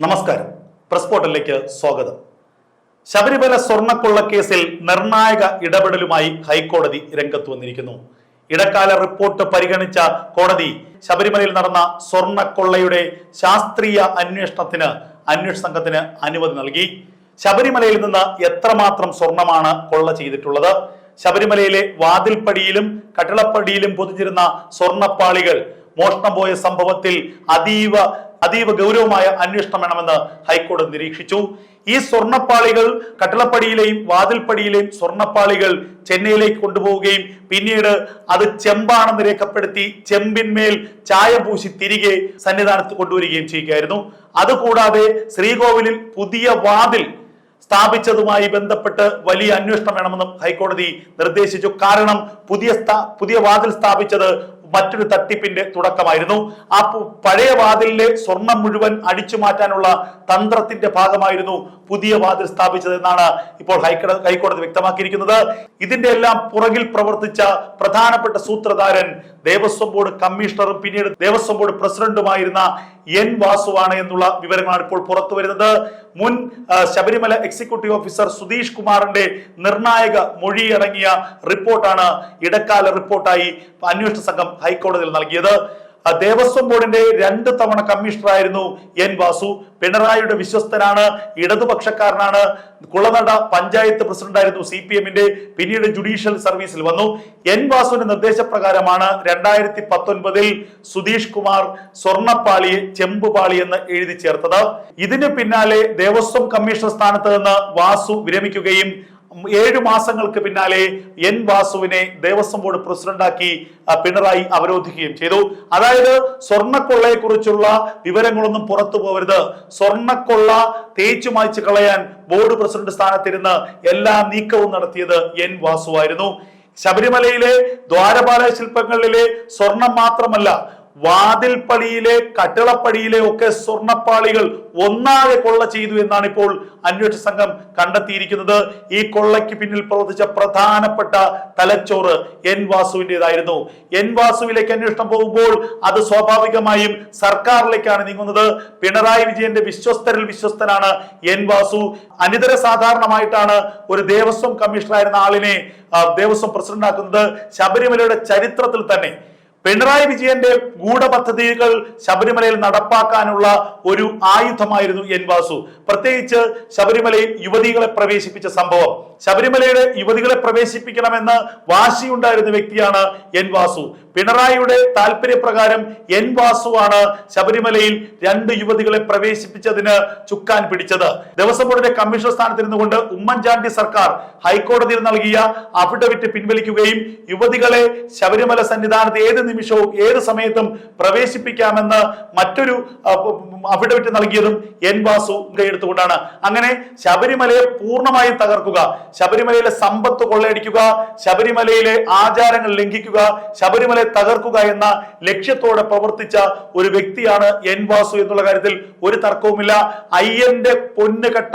നമസ്കാരം. പ്രസ് പോർട്ടലിലേക്ക് സ്വാഗതം. ശബരിമല സ്വർണക്കൊള്ള കേസിൽ നിർണായക ഇടപെടലുമായി ഹൈക്കോടതി രംഗത്ത് വന്നിരിക്കുന്നു. ഇടക്കാല റിപ്പോർട്ട് പരിഗണിച്ച കോടതി ശബരിമലയിൽ നടന്ന സ്വർണക്കൊള്ളയുടെ ശാസ്ത്രീയ അന്വേഷണത്തിന് അന്വേഷണ സംഘത്തിന് അനുമതി നൽകി. ശബരിമലയിൽ നിന്ന് എത്രമാത്രം സ്വർണമാണ് കൊള്ള ചെയ്തിട്ടുള്ളത്? ശബരിമലയിലെ വാതിൽപ്പടിയിലും കട്ടിളപ്പടിയിലും പൊതിഞ്ഞിരുന്ന സ്വർണപ്പാളികൾ മോഷണം പോയ സംഭവത്തിൽ അതീവ അതീവ ഗൗരവമായ അന്വേഷണം വേണമെന്ന് ഹൈക്കോടതി നിരീക്ഷിച്ചു. ഈ സ്വർണപ്പാളികൾ കട്ടളപ്പടിയിലെയും വാതിൽപ്പടിയിലെയും സ്വർണപ്പാളികൾ ചെന്നൈയിലേക്ക് കൊണ്ടുപോവുകയും പിന്നീട് അത് ചെമ്പാണെന്ന് രേഖപ്പെടുത്തി ചെമ്പിന്മേൽ ചായ പൂശി തിരികെ സന്നിധാനത്ത് കൊണ്ടുവരികയും ചെയ്യുകയായിരുന്നു. അതുകൂടാതെ ശ്രീകോവിലിൽ പുതിയ വാതിൽ സ്ഥാപിച്ചതുമായി ബന്ധപ്പെട്ട് വലിയ അന്വേഷണം വേണമെന്നും ഹൈക്കോടതി നിർദ്ദേശിച്ചു. കാരണം പുതിയ പുതിയ വാതിൽ സ്ഥാപിച്ചത് മറ്റൊരു തട്ടിപ്പിന്റെ തുടക്കമായിരുന്നു. ആ പഴയ വാതിലിലെ സ്വർണം മുഴുവൻ അടിച്ചു മാറ്റാനുള്ള തന്ത്രത്തിന്റെ ഭാഗമായിരുന്നു പുതിയ വാതിൽ സ്ഥാപിച്ചത് എന്നാണ് ഇപ്പോൾ ഹൈക്കോടതി വ്യക്തമാക്കിയിരിക്കുന്നത്. ഇതിന്റെ എല്ലാം പുറകിൽ പ്രവർത്തിച്ച പ്രധാനപ്പെട്ട സൂത്രധാരൻ ദേവസ്വം ബോർഡ് കമ്മീഷണറും പിന്നീട് ദേവസ്വം ബോർഡ് പ്രസിഡന്റുമായിരുന്ന എൻ വാസുവാണ് എന്നുള്ള വിവരങ്ങളാണ് ഇപ്പോൾ പുറത്തു വരുന്നത്. മുൻ ശബരിമല എക്സിക്യൂട്ടീവ് ഓഫീസർ സുധീഷ് കുമാറിന്റെ നിർണായക മൊഴിയടങ്ങിയ റിപ്പോർട്ടാണ് ഇടക്കാല റിപ്പോർട്ടായി അന്വേഷണ സംഘം ഹൈക്കോടതിയിൽ നൽകിയത്. ദേവസ്വം ബോർഡിന്റെ രണ്ട് തവണ കമ്മീഷണറായിരുന്നു എൻ വാസു. പിണറായിയുടെ വിശ്വസ്തനാണ് ഇടതുപക്ഷക്കാരനാണ്. കുളനട പഞ്ചായത്ത് പ്രസിഡന്റായിരുന്നു സി പി എമ്മിന്റെ പിന്നീട് ജുഡീഷ്യൽ സർവീസിൽ വന്നു. എൻ വാസുവിന്റെ നിർദ്ദേശപ്രകാരമാണ് രണ്ടായിരത്തി പത്തൊൻപതിൽ സുധീഷ് കുമാർ സ്വർണപ്പാളി ചെമ്പുപാളി എന്ന് എഴുതി ചേർത്തത്. ഇതിന് പിന്നാലെ ദേവസ്വം കമ്മീഷണർ സ്ഥാനത്ത് നിന്ന് വാസു വിരമിക്കുകയും ഏഴു മാസങ്ങൾക്ക് പിന്നാലെ എൻ വാസുവിനെ ദേവസ്വം ബോർഡ് പ്രസിഡന്റാക്കി പിണറായി അവരോധിക്കുകയും ചെയ്തു. അതായത് സ്വർണക്കൊള്ളയെ കുറിച്ചുള്ള വിവരങ്ങളൊന്നും പുറത്തു പോകരുത്. സ്വർണക്കൊള്ള തേച്ചു മായ്ച്ചു കളയാൻ ബോർഡ് പ്രസിഡന്റ് സ്ഥാനത്തിരുന്ന് എല്ലാ നീക്കവും നടത്തിയത് എൻ വാസുവായിരുന്നു. ശബരിമലയിലെ ദ്വാരപാല ശില്പങ്ങളിലെ സ്വർണം മാത്രമല്ല വാതിൽപ്പടിയിലെ കട്ടിളപ്പടിയിലെ ഒക്കെ സ്വർണപ്പാളികൾ ഒന്നാകെ കൊള്ള ചെയ്തു എന്നാണ് ഇപ്പോൾ അന്വേഷണ സംഘം കണ്ടെത്തിയിരിക്കുന്നത്. ഈ കൊള്ളയ്ക്ക് പിന്നിൽ പ്രവർത്തിച്ച പ്രധാനപ്പെട്ട തലച്ചോറ് എൻ വാസുവിന്റെതായിരുന്നു. എൻ വാസുവിലേക്ക് അന്വേഷണം പോകുമ്പോൾ അത് സ്വാഭാവികമായും സർക്കാരിലേക്കാണ് നീങ്ങുന്നത്. പിണറായി വിജയന്റെ വിശ്വസ്തരിൽ വിശ്വസ്തനാണ് എൻ വാസു. അനിതര സാധാരണമായിട്ടാണ് ഒരു ദേവസ്വം കമ്മീഷണറായിരുന്ന ആളിനെ ദേവസ്വം പ്രസിഡന്റ് ആക്കുന്നത് ശബരിമലയുടെ ചരിത്രത്തിൽ തന്നെ. പിണറായി വിജയന്റെ ഗൂഢപദ്ധതികൾ ശബരിമലയിൽ നടപ്പാക്കാനുള്ള ഒരു ആയുധമായിരുന്നു എൻ വാസു. പ്രത്യേകിച്ച് ശബരിമലയിൽ യുവതികളെ പ്രവേശിപ്പിച്ച സംഭവം. ശബരിമലയുടെ യുവതികളെ പ്രവേശിപ്പിക്കണമെന്ന് വാശിയുണ്ടായിരുന്ന വ്യക്തിയാണ് എൻ വാസു. പിണറായിയുടെ താല്പര്യപ്രകാരം എൻ വാസുവാണ് ശബരിമലയിൽ രണ്ട് യുവതികളെ പ്രവേശിപ്പിച്ചതിന് ചുക്കാൻ പിടിച്ചത്. ദേവസ്വം ബോർഡിന്റെ കമ്മീഷണർ സ്ഥാനത്തിരുന്നുകൊണ്ട് ഉമ്മൻചാണ്ടി സർക്കാർ ഹൈക്കോടതിയിൽ നൽകിയ അഫിഡവിറ്റ് പിൻവലിക്കുകയും യുവതികളെ ശബരിമല സന്നിധാനത്ത് ഏത് നിമിഷവും ഏത് സമയത്തും പ്രവേശിപ്പിക്കാമെന്ന് മറ്റൊരു അഫിഡവിറ്റ് നൽകിയതും എൻ വാസു കൈയെടുത്തുകൊണ്ടാണ്. അങ്ങനെ ശബരിമലയെ പൂർണമായും തകർക്കുക ശബരിമലയിലെ സമ്പത്ത് കൊള്ളയടിക്കുക ശബരിമലയിലെ ആചാരങ്ങൾ ലംഘിക്കുക ശബരിമലയെ തകർക്കുക എന്ന ലക്ഷ്യത്തോടെ പ്രവർത്തിച്ച ഒരു വ്യക്തിയാണ് എൻ വാസു എന്നുള്ള കാര്യത്തിൽ ഒരു തർക്കവുമില്ല. അയ്യന്റെ പൊന്ന് കെട്ട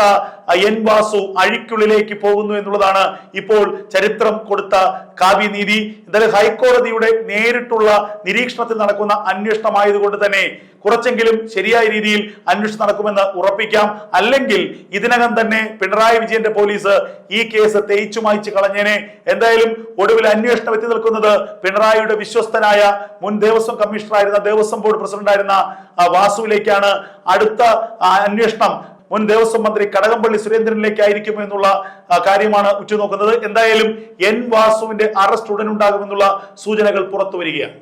എൻ വാസു അഴിക്കുള്ളിലേക്ക് പോകുന്നു എന്നുള്ളതാണ് ഇപ്പോൾ ചരിത്രം കൊടുത്ത കാവ്യനീതി. എന്തായാലും ഹൈക്കോടതിയുടെ നേരിട്ടുള്ള നിരീക്ഷണത്തിൽ നടക്കുന്ന അന്വേഷണമായതുകൊണ്ട് തന്നെ കുറച്ചെങ്കിലും ശരിയായ രീതിയിൽ അന്വേഷണം നടക്കുമെന്ന് ഉറപ്പിക്കാം. അല്ലെങ്കിൽ ഇതിനകം തന്നെ പിണറായി വിജയന്റെ പോലീസ് ഈ കേസ് തേച്ചു മായ്ച്ചു കളഞ്ഞേനെ. എന്തായാലും ഒടുവിൽ അന്വേഷണം എത്തി നിൽക്കുന്നത് പിണറായിയുടെ വിശ്വസ്തനായ മുൻ ദേവസ്വം കമ്മീഷണറായിരുന്ന ദേവസ്വം ബോർഡ് പ്രസിഡന്റായിരുന്ന വാസുവിലേക്കാണ്. അടുത്ത അന്വേഷണം മുൻ ദേവസ്വം മന്ത്രി കടകംപള്ളി സുരേന്ദ്രനിലേക്കായിരിക്കും എന്നുള്ള കാര്യമാണ് ഉറ്റുനോക്കുന്നത് എന്തായാലും എൻ വാസുവിന്റെ അറസ്റ്റ് ഉടൻ ഉണ്ടാകുമെന്നുള്ള സൂചനകൾ പുറത്തു വരികയാണ്.